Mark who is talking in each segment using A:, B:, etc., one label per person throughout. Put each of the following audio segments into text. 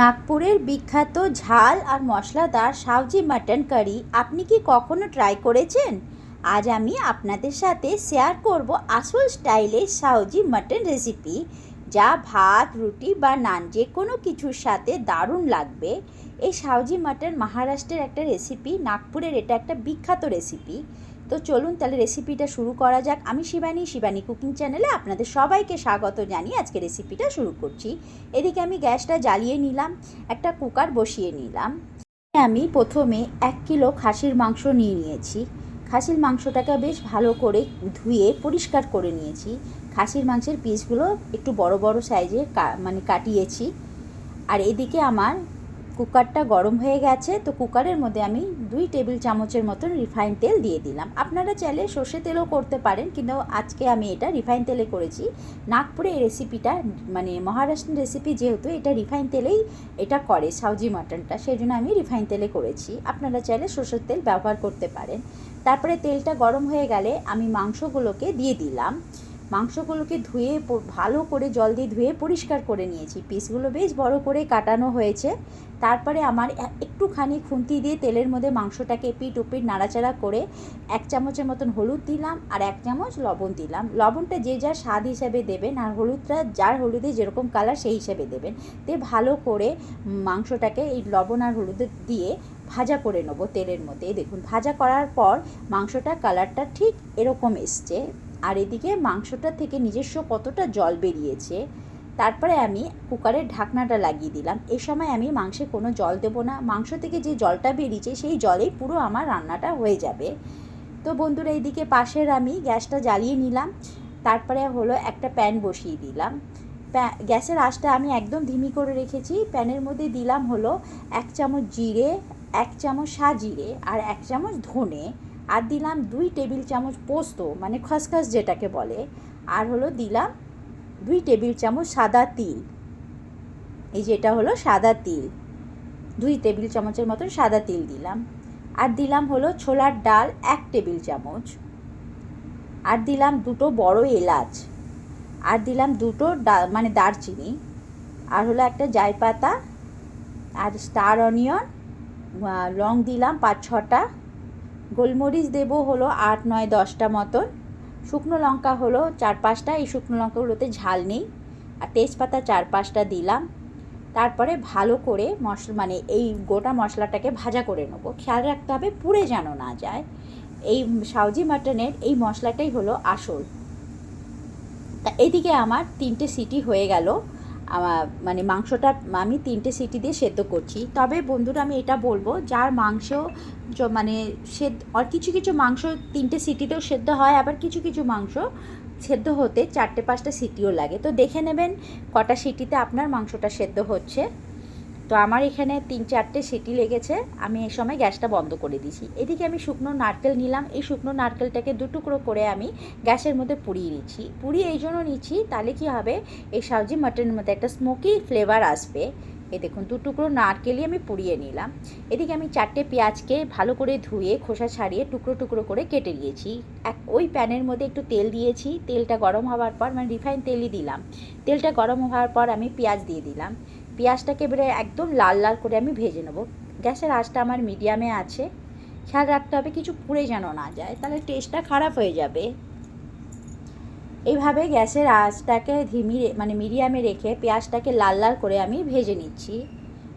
A: নাগপুরের বিখ্যাত ঝাল আর মশলাদার সাউজি মাটন কারি আপনি কি কখনো ট্রাই করেছেন? আজ আমি আপনাদের সাথে শেয়ার করব আসল স্টাইলের সাউজি মাটন রেসিপি যা ভাত, রুটি বা নান যে কোনো কিছুর সাথে দারুণ লাগবে। এই সাউজি মাটন মহারাষ্ট্রের একটা রেসিপি নাগপুরের এটা একটা বিখ্যাত রেসিপি তো চলুন তাহলে রেসিপিটা শুরু করা যাক। আমি শিবানী শিবানী কুকিং চ্যানেলে আপনাদের সবাইকে স্বাগত জানিয়ে আজকে রেসিপিটা শুরু করছি। এদিকে আমি গ্যাসটা জ্বালিয়ে নিলাম, একটা কুকার বসিয়ে নিলাম। আমি প্রথমে এক কিলো খাসির মাংস নিয়ে নিয়েছি। খাসির মাংসটাকে বেশ ভালো করে ধুয়ে পরিষ্কার করে নিয়েছি। খাসির মাংসের পিসগুলো একটু বড় বড় সাইজে মানে কাটিয়েছি। আর এদিকে আমার কুকারটা গরম হয়ে গেছে, তো কুকারের মধ্যে আমি দুই টেবিল চামচের মতন রিফাইন তেল দিয়ে দিলাম। আপনারা চাইলে সর্ষে তেলও করতে পারেন, কিন্তু আজকে আমি এটা রিফাইন তেলে করেছি। নাগপুরে এই রেসিপিটা মানে মহারাষ্ট্রের রেসিপি যেহেতু, এটা রিফাইন তেলেই এটা করে সাউজি মাটনটা সেই জন্য আমি রিফাইন তেলে করেছি। আপনারা চাইলে সর্ষের তেল ব্যবহার করতে পারেন। তারপরে তেলটা গরম হয়ে গেলে আমি মাংসগুলোকে দিয়ে দিলাম। মাংসগুলোকে ধুয়ে ভালো করে জল দিয়ে ধুয়ে পরিষ্কার করে নিয়েছি। পিসগুলো বেশ বড় করে কাটানো হয়েছে। তারপরে আমার একটুখানি খুন্তি দিয়ে তেলের মধ্যে মাংসটাকে এপিট ওপিট নাড়াচাড়া করে এক চামচের মতন হলুদ দিলাম আর এক চামচ লবণ দিলাম। লবণটা যে যার স্বাদ হিসাবে দেবেন আর হলুদটা যার হলুদে যেরকম কালার সেই হিসাবে দেবেন। দিয়ে ভালো করে মাংসটাকে এই লবণ আর হলুদ দিয়ে ভাজা করে নেব তেলের মধ্যে। দেখুন, ভাজা করার পর মাংসটা কালারটা ঠিক এরকম এসছে। আর এদিকে মাংসটা থেকে নিজস্ব কতটা জল বেরিয়েছে, তারপরে আমি কুকারের ঢাকনাটা লাগিয়ে দিলাম। এ সময় আমি মাংসে কোনো জল দেবো না। মাংস থেকে যে জলটা বেরিয়েছে, সেই জলেই পুরো আমার রান্নাটা হয়ে যাবে। তো বন্ধুরা এইদিকে পাশের আমি গ্যাসটা জ্বালিয়ে নিলাম। তারপরে হলো একটা প্যান বসিয়ে দিলাম। গ্যাসের আঁচটা আমি একদম ধিমি করে রেখেছি। প্যানের মধ্যে দিলাম হলো এক চামচ জিরে, এক চামচ সাজিরে আর এক চামচ ধনে। আর দিলাম দুই টেবিল চামচ পোস্ত মানে খসখস যেটাকে বলে। আর হলো দিলাম দুই টেবিল চামচ সাদা তিল। এই যেটা হলো সাদা তিল। দুই টেবিল চামচের মতন সাদা তিল দিলাম। আর দিলাম হলো ছোলার ডাল এক টেবিল চামচ। আর দিলাম দুটো বড় এলাচ। আর দিলাম দুটো মানে দারচিনি। আর হলো একটা জায়পাতা। আর স্টার অনিয়ন লং দিলাম পাঁচ ছটা। গোলমরিচ দেব হলো আট, নয়, দশটা মতন। শুকনো লঙ্কা হলো চার, পাঁচটা। এই শুকনো লঙ্কাগুলোতে ঝাল নেই। আর তেজপাতা চার, পাঁচটা দিলাম। তারপরে ভালো করে মশলা মানে এই গোটা মশলাটাকে ভাজা করে নেব। খেয়াল রাখতে হবে পুড়ে যেন না যায়। এই সাউজি মাটনের এই মশলাটাই হলো আসল। তা এদিকে আমার তিনটে সিটি হয়ে গেল। মানে মাংসটা আমি তিনটে সিটি দিয়ে সেদ্ধ করছি। তবে বন্ধুরা, আমি এটা বলব, যার মাংস মানে সেদ্ধ, আর কিছু কিছু মাংস তিনটে সিটিতেও সেদ্ধ হয়, আবার কিছু কিছু মাংস সেদ্ধ হতে চারটে পাঁচটা সিটিও লাগে। তো দেখে নেবেন কটা সিটিতে আপনার মাংসটা সেদ্ধ হচ্ছে। তো আমার এখানে তিন চারটে সিটি লেগেছে, আমি এই সময় গ্যাসটা বন্ধ করে দিছি এদিকে আমি শুকনো নারকেল নিলাম, এই শুকনো নারকেলটাকে দুটুকরো করে আমি গ্যাসের মধ্যে পুড়িয়ে নিচ্ছি। পুড়িয়ে এই জন্য নিচ্ছি, তাহলে কি হবে? এই সবজি মাটনের মধ্যে একটা স্মোকি ফ্লেভার আসবে। এ দেখুন, দু টুকরো নারকেলই আমি পুড়িয়ে নিলাম। এদিকে আমি চারটে পেঁয়াজকে ভালো করে ধুয়ে, খোসা ছাড়িয়ে টুকরো টুকরো করে কেটে নিয়েছি। এক, ওই প্যানের মধ্যে একটু তেল দিয়েছি। তেলটা গরম হওয়ার পর মানে রিফাইন তেলই দিলাম। তেলটা গরম হওয়ার পর আমি পেঁয়াজ দিয়ে দিলাম। পেঁয়াজটাকে এবারে একদম লাল লাল করে আমি ভেজে নেব। গ্যাসের আঁচটা আমার মিডিয়ামে আছে। খেয়াল রাখতে হবে কিছু পুড়ে যেন না যায়, তাহলে টেস্টটা খারাপ হয়ে যাবে। এইভাবে গ্যাসের আঁচটাকে ধিমি মানে মিডিয়ামে রেখে পেঁয়াজটাকে লাল লাল করে আমি ভেজে নিচ্ছি।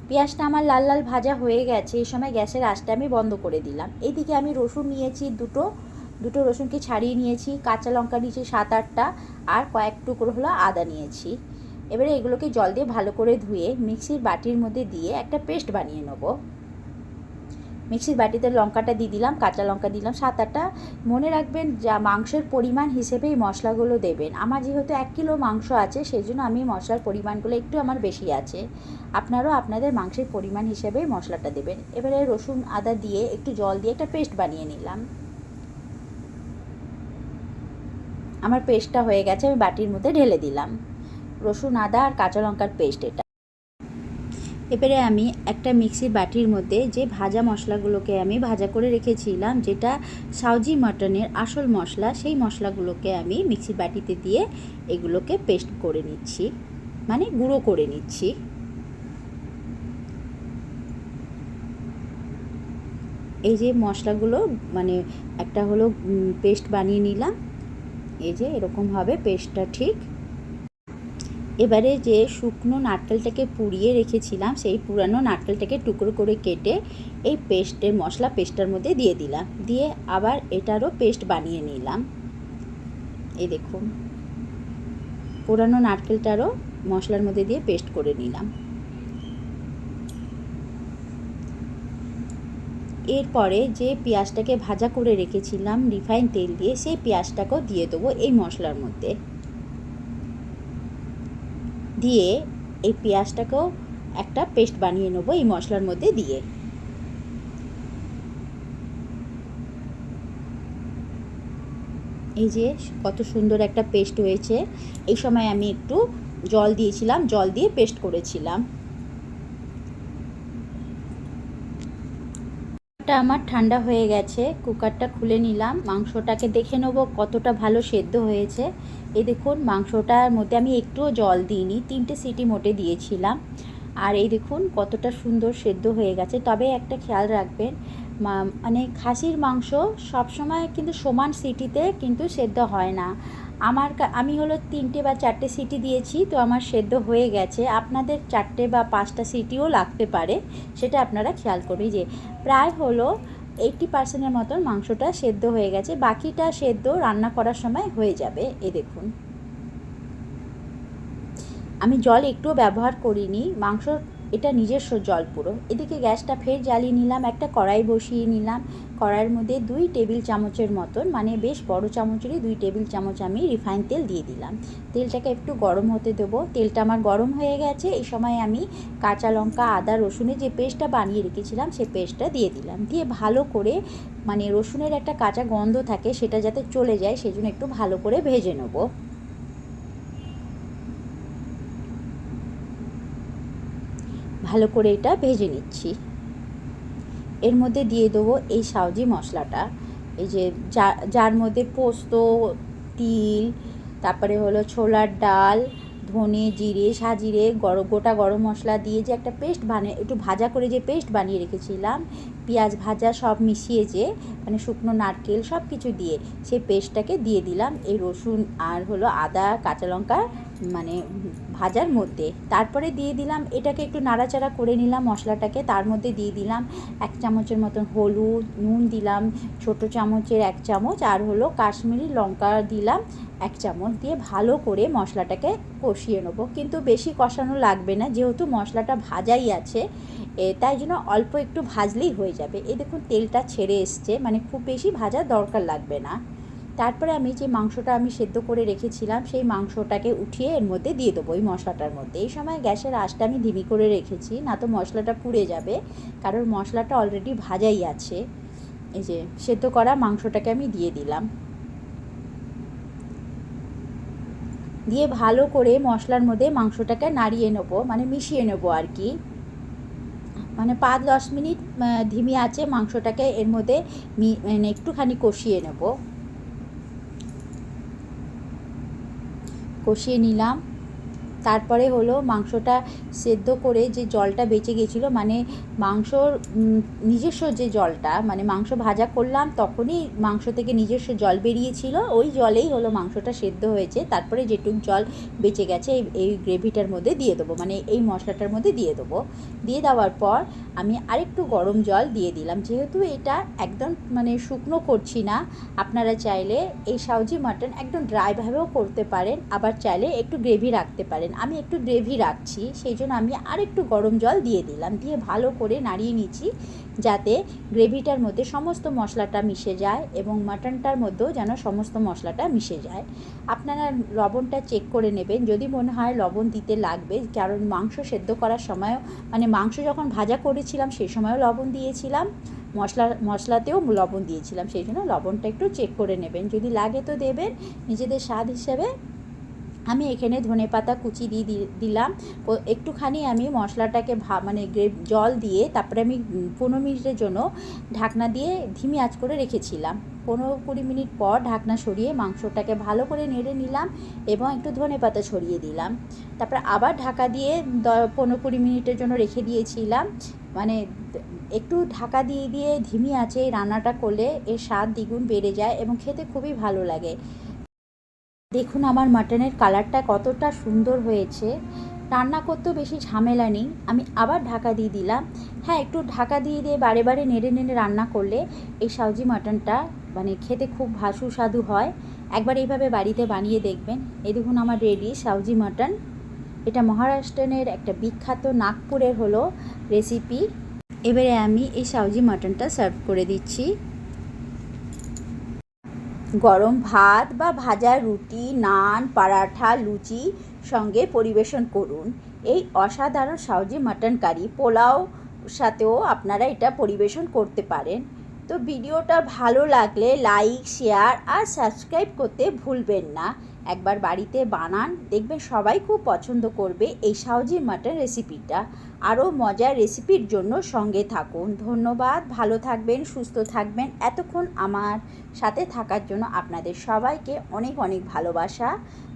A: পেঁয়াজটা আমার লাল লাল ভাজা হয়ে গেছে, এই সময় গ্যাসের আঁচটা আমি বন্ধ করে দিলাম। এইদিকে আমি রসুন নিয়েছি দুটো দুটো রসুনকে ছাড়িয়ে নিয়েছি, কাঁচা লঙ্কা নিয়েছি সাত আটটা, আর কয়েক টুকরো হলো আদা নিয়েছি। এবারে এগুলোকে জল দিয়ে ভালো করে ধুয়ে মিক্সির বাটির মধ্যে দিয়ে একটা পেস্ট বানিয়ে নেব। মিক্সির বাটিতে লঙ্কাটা দিয়ে দিলাম, কাঁচা লঙ্কা দিলাম সাত আটটা মনে রাখবেন যা মাংসের পরিমাণ হিসেবেই মশলাগুলো দেবেন। আমার যেহেতু এক কিলো মাংস আছে, সেই জন্য আমি মশলার পরিমাণগুলো একটু আমার বেশি আছে। আপনারাও আপনাদের মাংসের পরিমাণ হিসেবে মশলাটা দেবেন। এবারে রসুন, আদা দিয়ে একটু জল দিয়ে একটা পেস্ট বানিয়ে নিলাম। আমার পেস্টটা হয়ে গেছে, আমি বাটির মধ্যে ঢেলে দিলাম। রসুন, আদা আর কাঁচা লঙ্কার পেস্ট এটা। এবারে আমি একটা মিক্সির বাটির মধ্যে যে ভাজা মশলাগুলোকে আমি ভাজা করে রেখেছিলাম, যেটা সাউজি মাটনের আসল মশলা, সেই মশলাগুলোকে আমি মিক্সির বাটিতে দিয়ে এগুলোকে পেস্ট করে নিচ্ছি মানে গুঁড়ো করে নিচ্ছি। এই যে মশলাগুলো মানে একটা হলো পেস্ট বানিয়ে নিলাম। এই যে এরকমভাবে পেস্টটা ঠিক এবারে যে শুকনো নারকেলটাকে পুড়িয়ে রেখেছিলাম, সেই পুরানো নারকেলটাকে টুকরো করে কেটে এই পেস্টের মশলা পেস্টটার মধ্যে দিয়ে দিলাম। দিয়ে আবার এটারও পেস্ট বানিয়ে নিলাম। এই দেখুন, পুরানো নারকেলটারও মশলার মধ্যে দিয়ে পেস্ট করে নিলাম। এরপরে যে পেঁয়াজটাকে ভাজা করে রেখেছিলাম রিফাইন তেল দিয়ে, সেই পেঁয়াজটাকেও দিয়ে দেবো এই মশলার মধ্যে। দিয়ে এই পেঁয়াজটাকেও একটা পেস্ট বানিয়ে নেব এই মশলার মধ্যে দিয়ে। এই যে কত সুন্দর একটা পেস্ট হয়েছে। এই সময় আমি একটু জল দিয়েছিলাম, জল দিয়ে পেস্ট করেছিলাম। কুকারটা আমার ঠান্ডা হয়ে গেছে। কুকারটা খুলে নিলাম। মাংসটাকে দেখে নেব কতটা ভালো সেদ্ধ হয়েছে। এই দেখুন, মাংসটার মধ্যে আমি একটুও জল দিইনি, তিনটে সিটি মোটে দিয়েছিলাম। আর এই দেখুন, কতটা সুন্দর সেদ্ধ হয়ে গেছে। তবে একটা খেয়াল রাখবেন মানে খাসির মাংস সবসময় কিন্তু সমান সিটিতে কিন্তু সেদ্ধ হয় না। আমার আমি হলো তিনটে বা চারটে সিটি দিয়েছি, তো আমার সেদ্ধ হয়ে গেছে। আপনাদের চারটে বা পাঁচটা সিটিও লাগতে পারে, সেটা আপনারা খেয়াল করবেন। যে, প্রায় হলো এইটটি পার্সেন্টের মতন মাংসটা সেদ্ধ হয়ে গেছে, বাকিটা সেদ্ধ রান্না করার সময় হয়ে যাবে। এ দেখুন। আমি জল একটুও ব্যবহার করিনি, মাংস এটা নিজস্ব জল পুরো। এদিকে গ্যাসটা ফের জ্বালিয়ে নিলাম, একটা কড়াই বসিয়ে নিলাম। কড়াইয়ের মধ্যে দুই টেবিল চামচের মতন মানে বেশ বড় চামচেরই দুই টেবিল চামচ আমি রিফাইন তেল দিয়ে দিলাম। তেলটাকে একটু গরম হতে দেবো। তেলটা আমার গরম হয়ে গেছে, এই সময় আমি কাঁচা লঙ্কা, আদা, রসুনের যে পেস্টটা বানিয়ে রেখেছিলাম সেই পেস্টটা দিয়ে দিলাম। দিয়ে ভালো করে মানে রসুনের একটা কাঁচা গন্ধ থাকে, সেটা যাতে চলে যায় সেই জন্য একটু ভালো করে ভেজে নেব। ভালো করে এটা ভেজে নিচ্ছি। এর মধ্যে দিয়ে দেবো এই সাউজি মশলাটা। এই যে যার মধ্যে পোস্ত, তিল, তারপরে হলো ছোলার ডাল, ধনে জিরে, সাজিরে গরম গোটা গরম মশলা দিয়ে যে একটা পেস্ট বানিয়ে, একটু ভাজা করে যে পেস্ট বানিয়ে রেখেছিলাম পেঁয়াজ ভাজা সব মিশিয়ে যে মানে শুকনো নারকেল সব কিছু দিয়ে সেই পেস্টটাকে দিয়ে দিলাম। এই রসুন আর হলো আদা, কাঁচা লঙ্কা মানে ভাজার মধ্যে। তারপরে দিয়ে দিলাম, এটাকে একটু নাড়াচাড়া করে নিলাম মশলাটাকে। তার মধ্যে দিয়ে দিলাম এক চামচের মতন হলুদ, নুন দিলাম, ছোট চামচের এক চামচ, আর হলো কাশ্মীরি লঙ্কা দিলাম এক চামচ দিয়ে ভালো করে মশলাটাকে কষিয়ে নেব। কিন্তু বেশি কষানো লাগবে না, যেহেতু মশলাটা ভাজাই আছে তাই জন্য অল্প একটু ভাজলেই হয়ে যাবে। এই দেখুন, তেলটা ছেড়ে এসছে মানে খুব বেশি ভাজার দরকার লাগবে না। তারপরে আমি যে মাংসটা আমি সেদ্ধ করে রেখেছিলাম, সেই মাংসটাকে উঠিয়ে এর মধ্যে দিয়ে দেবো, ওই মশলাটার মধ্যে। এই সময় গ্যাসের আঁচটা আমি ধিমি করে রেখেছি, না তো মশলাটা পুড়ে যাবে, কারণ মশলাটা অলরেডি ভাজাই আছে। এই যে, সেদ্ধ করা মাংসটাকে আমি দিয়ে দিলাম। দিয়ে ভালো করে মশলার মধ্যে মাংসটাকে নাড়িয়ে নেব মানে মিশিয়ে নেব আর কি। মানে পাঁচ দশ মিনিট ধিমি আছে, মাংসটাকে এর মধ্যে মানে একটুখানি কষিয়ে নেব। কষিয়ে নিলাম। তারপরে হলো মাংসটা সেদ্ধ করে যে জলটা বেঁচে গেছিল মানে মাংসর নিজস্ব যে জলটা মানে মাংস ভাজা করলাম তখনই মাংস থেকে নিজস্ব জল বেরিয়েছিল, ওই জলেই হলো মাংসটা সেদ্ধ হয়েছে। তারপরে যেটুক জল বেঁচে গেছে এই গ্রেভিটার মধ্যে দিয়ে দেবো মানে এই মশলাটার মধ্যে দিয়ে দেবো। দিয়ে দেওয়ার পর আমি আরেকটু গরম জল দিয়ে দিলাম। যেহেতু এটা একদম মানে শুকনো করছি না, আপনারা চাইলে এই সাউজি মাটন একদম ড্রাইভাবেও করতে পারেন, আবার চাইলে একটু গ্রেভি রাখতে পারেন। আমি একটু গ্রেভি রাখছি, সেই জন্য আমি আর একটু গরম জল দিয়ে দিলাম। দিয়ে ভালো করে নাড়িয়ে নিচ্ছি যাতে গ্রেভিটার মধ্যে সমস্ত মশলাটা মিশে যায় এবং মাটনটার মধ্যেও যেন সমস্ত মশলাটা মিশে যায়। আপনারা লবণটা চেক করে নেবেন। যদি মনে হয় লবণ দিতে লাগবে, কারণ মাংস সেদ্ধ করার সময়ও মানে মাংস যখন ভাজা করেছিলাম, সেই সময়ও লবণ দিয়েছিলাম। মশলা, মশলাতেও লবণ দিয়েছিলাম, সেই জন্য লবণটা একটু চেক করে নেবেন। যদি লাগে তো দেবেন, নিজেদের স্বাদ হিসেবে আমি এখানে ধনে পাতা কুচি দিয়ে দিলাম। একটুখানি আমি মশলাটাকে ভা মানে জল দিয়ে তারপরে আমি পনেরো মিনিটের জন্য ঢাকনা দিয়ে ধিমি আঁচ করে রেখেছিলাম। পনেরো কুড়ি মিনিট পর ঢাকনা সরিয়ে মাংসটাকে ভালো করে নেড়ে নিলাম এবং একটু ধনে পাতা ছড়িয়ে দিলাম। তারপর আবার ঢাকা দিয়ে দ, পনেরো কুড়ি মিনিটের জন্য রেখে দিয়েছিলাম। মানে একটু ঢাকা দিয়ে দিয়ে ধিমি আছে রান্নাটা করলে এর স্বাদ দ্বিগুণ বেড়ে যায় এবং খেতে খুবই ভালো লাগে। দেখুন আমার মাটনের কালারটা কতটা সুন্দর হয়েছে। রান্না করতেও বেশি ঝামেলা নেই। আমি আবার ঢাকা দিয়ে দিলাম। হ্যাঁ একটু ঢাকা দিয়ে দিয়ে বারে বারে নেড়ে নেড়ে রান্না করলে এই সাউজি মাটনটা মানে খেতে খুব ভা সুস্বাদু হয়। একবার এইভাবে বাড়িতে বানিয়ে দেখবেন। এই দেখুন আমার রেডি সাউজি মাটন। এটা মহারাষ্ট্রের একটা বিখ্যাত নাগপুরের হলো রেসিপি। এবারে আমি এই সাউজি মাটনটা সার্ভ করে দিচ্ছি। গরম ভাত বা ভাজা রুটি, নান, পরাঠা, লুচি সঙ্গে পরিবেশন করুন। এই অসাধারণ সাউজি মাটন কারি পোলাও সাথেও আপনারা এটা পরিবেশন করতে পারেন। তো ভিডিওটা ভালো লাগলে লাইক, শেয়ার আর সাবস্ক্রাইব করতে ভুলবেন না। একবার বাড়িতে বানান, দেখবেন সবাই খুব পছন্দ করবে এই সাহজি মাটন রেসিপিটা। আরও মজার রেসিপির জন্য সঙ্গে থাকুন। ধন্যবাদ, ভালো থাকবেন, সুস্থ থাকবেন। এতক্ষণ আমার সাথে থাকার জন্য আপনাদের সবাইকে অনেক অনেক ভালোবাসা।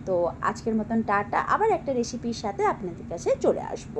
A: তো আজকের মতন টাটা। আবার একটা রেসিপির সাথে আপনাদের কাছে চলে আসব।